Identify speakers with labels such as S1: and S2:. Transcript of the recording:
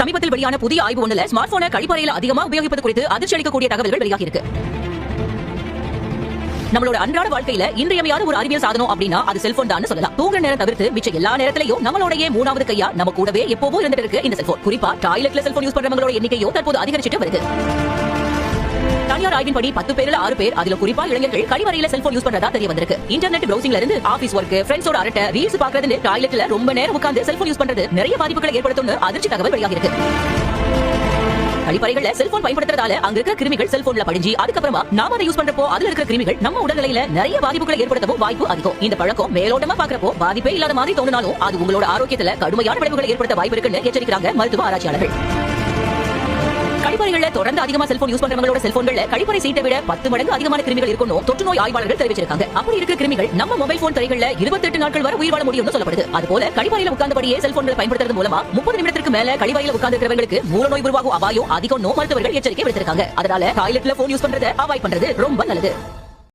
S1: சமீபத்தில் வெளியான புதிய ஆய்வு ஒண்ணுல ஸ்மார்ட் போனை கழிப்பறையில் அதிகமா உபயோகிப்பது குறித்து அதிர்ச்சி அளிக்கக்கூடிய தகவல்கள் வெளியாகி இருக்கு நம்மளோட அன்றாட வாழ்க்கையில இன்றியமையாத ஒரு அறிவியல் சாதனம் அப்படின்னா அது செல்போன் தான் சொல்லலாம். தூங்குற நேரம் தவிர்த்து மிச்ச எல்லா நேரத்திலையும் நம்மளோடய மூணாவது கையா நம்ம கூடவே எப்போவும் இருந்துட்டு இருக்கு இந்த செல்போன் குறிப்பா டாய்லெட்ல செல்போன் யூஸ் பண்றவங்களோட எண்ணிக்கையோ தற்போது அதிகரிச்சுட்டு வருது. தனியார் ஆய்வின்படி பத்து பேர்ல ஆறு பேர் அதுல குறிப்பா இளைஞர்கள் கழிவறையில செல்போன் யூஸ் பண்றதா தெரிய வந்திருக்கு. இன்டர்நெட் பிரௌசிங்ல இருந்து ஆபீஸ் ஒர்க் ஃப்ரெண்ட்ஸோட அரட்ட ரீல்ஸ் பாக்குறதுன்னு டாய்லெட்ல ரொம்ப நேரம் உட்கார்ந்து செல்போன் யூஸ் பண்றது நிறைய பாதிப்புகளை ஏற்படுத்தும்னு அதிர்ச்சி தகவல் வெளியாகி இருக்கு கழிப்பறைகள்ல செல்போன் பயன்படுத்துறதால அங்க இருக்க கிருமிகள் செல்போன்ல படிஞ்சு அதுக்கப்புறமா நாம அதை யூஸ் பண்றப்போ அதுல இருக்கிற கிருமிகள் நம்ம உடல்நிலையில நிறைய பாதிப்புகளை ஏற்படுத்தவும் வாய்ப்பு அதிகம். இந்த பழக்கம் மேலோட்டமா பாக்குறப்போ பாதிப்பே இல்லாத மாதிரி தோணுனாலும் அது உங்களோட ஆரோக்கியத்துல கடுமையான விளைவுகளை ஏற்படுத்த வாய்ப்பு இருக்குன்னு எச்சரிக்கிறாங்க மருத்துவ ஆராய்ச்சியாளர்கள். கழிப்பறைகள்ல தொடர்ந்து அதிகமா செல்போன் யூஸ் பண்றவங்களோட செல்போன்கள்ல கழிப்பறை சீட்டை விட பத்து மடங்கு அதிகமான கிருமிகள் இருக்கணும். தொற்று நோய் ஆய்வாளர்கள் தெரிவிச்சிருக்காங்க. அப்படி இருக்க கிருமிகள் நம்ம மொபைல் போன் திரைகள்ல இருபத்தெட்டு நாட்கள் வரை உயிர் வாழ முடியும்னு சொல்லப்படுது. அது போல கழிப்பறையில உட்கார்ந்தபடியே செல்போன்களை பயன்படுத்துறது மூலமா முப்பது நிமிடத்திற்கு மேல கழிவறையில உட்கார்ந்து மூல நோய் உருவாகும் அபாயம் அதிகம் மருத்துவர்கள் எச்சரிக்கை விடுத்திருக்காங்க. அதனால டாய்லெட்ல போன் யூஸ் பண்றதை அவாய்ட் பண்றது ரொம்ப நல்லது.